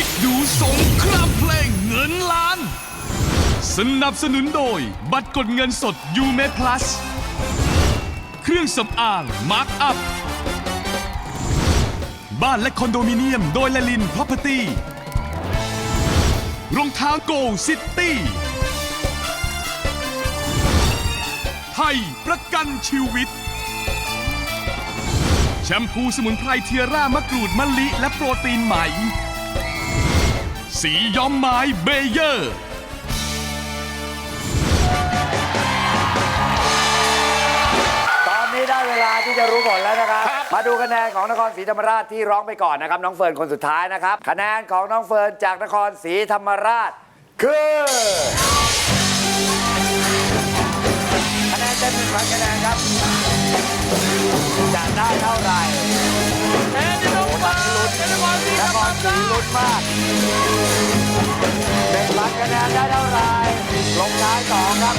ิกดูสงครามเพลงเงินล้าน สนับสนุนโดย บัตรกดเงินสดยูเม p พลัส เครื่องสำอางมาร์คอัพ บ้านและคอนโดมิเนียมโดยละลินพ r o p e r t y รองเท้าโกซิตี้ไทยประกันชีวิต แชมพูสมุนไพรเทียร่ามะกรูดมะลิและโปรตีนไหม่ สีย้อมไม้เบเยอร์ ตอนนี้ได้เวลาที่จะรู้ผลแล้วนะครับ มาดูคะแนนของนครศรีธรรมราชที่ร้องไปก่อนนะครับ น้องเฟิร์นคนสุดท้ายนะครับ คะแนนของน้องเฟิร์นจากนครศรีธรรมราช คือคะแนนเต็มหนึ่งพันคะแนนครับจะได้เท่าไหร่แพ้ที่ น้องเฟิร์นนครศรีธรรมราชลุ้นมากหนึ่งพันคะแนนได้เท่าไหร่ลงท้ายสองครับ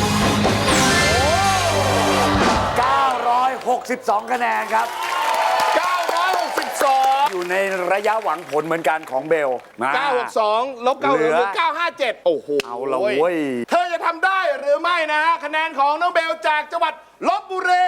962 คะแนนครับ 962 อยู่ในระยะหวังผลเหมือนกันของเบลมา 962ลบ9เหลืเหลืออ957 โอ้โหเอาละเว้ย เธอจะทำได้หรือไม่นะฮะคะแนนของน้องเบลจากจังหวัดลบบุรี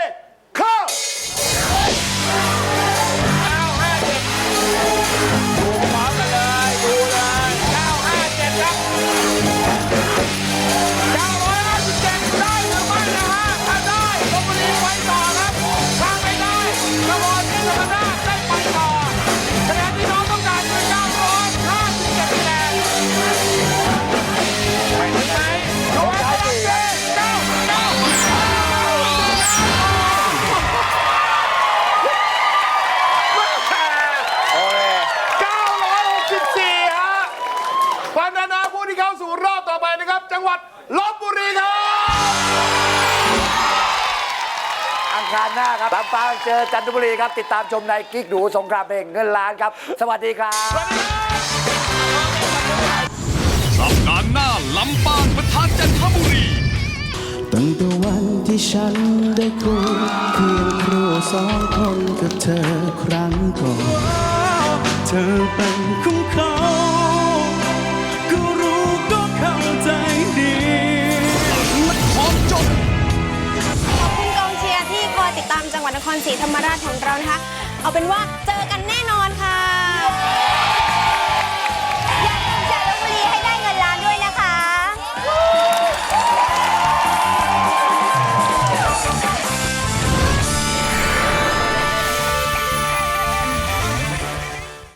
สู่รอบต่อไปนะครับ จังหวัดลบบุรีครับอังคารหน้าครับลำปางเจอจันทบุรีครับ ติดตามชมในกิ๊กดูสงครามเพลงเงินล้านครับ สวัสดีครับสัปดาห์หน้าลำปางประทานจันทบุรี ตั้งแต่วันที่ฉันได้คุยเพียงครูสองคนกับเธอครั้งก่อน เธอเป็นของเขา ครศรีธรรมราชของเรานะคะ เอาเป็นว่าเจอกันแน่นอน